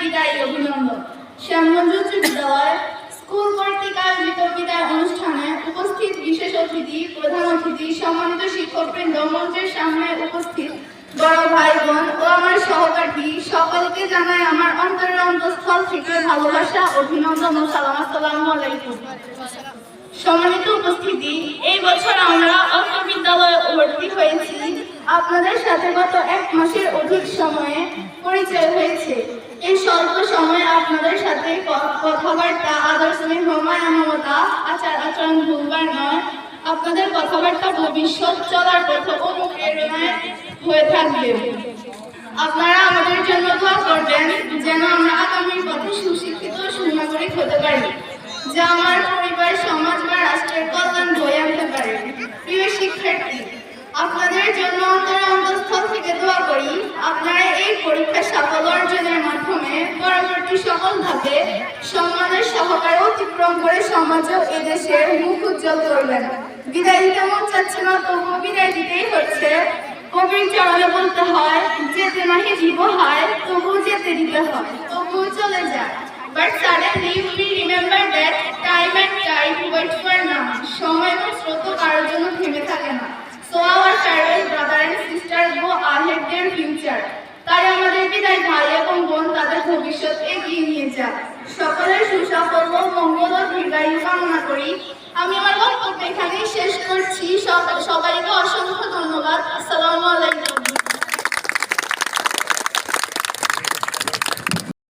বিদায় অভিনন্দন। শ্যামগঞ্জ বিদ্যালয় স্কুল কর্তৃক আয়োজিত বিদায় অনুষ্ঠানে উপস্থিত বিশেষ অতিথি, প্রধান অতিথি, সম্মানিত শিক্ষকবৃন্দ মঞ্চের সামনে উপস্থিত বড় ভাই বোন ও আমার সহপাঠী, সকলকে জানাই আমার অন্তরের অন্তঃস্থল থেকে ভালোবাসা, অভিনন্দন ও সালাম, আসসালামু আলাইকুম। সম্মানিত উপস্থিতি, এই বছর আমরা অত্র বিদ্যালয়ে ভর্তি হয়েছি। আপনাদের সাথে গত এক মাসের অধিক সময়ে পরিচয় হয়েছে। কথাবার্তা আদর্শ স্নেহ মায়া মমতা আচার আচরণ ভুলবার নয়। আপনাদের কথাবার্তা ভবিষ্যৎ চলার পথে অনুপ্রেরণায় হয়ে থাকবে। আপনারা আমাদের জন্য দোয়া করবেন যেন আমরা আগামীর পথে সুশিক্ষিত সুনাগরিক হতে পারি, যা আমার পরিবার, সমাজ বা রাষ্ট্রের কল্যাণ বয়ে আনতে পারে। প্রিয় শিক্ষার্থী, আপনাদের জন্য অন্তরে অন্তঃস্থল থেকে দোয়া করি আপনারা এই পরীক্ষা সাফল্য অর্জনের মাধ্যমে সকল সম্মানের সহকারে অতিক্রম করে সমাজ ও এদেশের মুখ উজ্জ্বল করবেন বিদায় দিতে মন চাচ্ছে না, তবুও বিদায় দিতেই হচ্ছে। কবির চরণে বলতে হয়, যেতে নাহি জীব হয় তবু যেতে দিতে হয় তবু চলে যায়। But suddenly we remember that time and এখানেই শেষ করছি। সব- সবাইকে অসংখ্য ধন্যবাদ।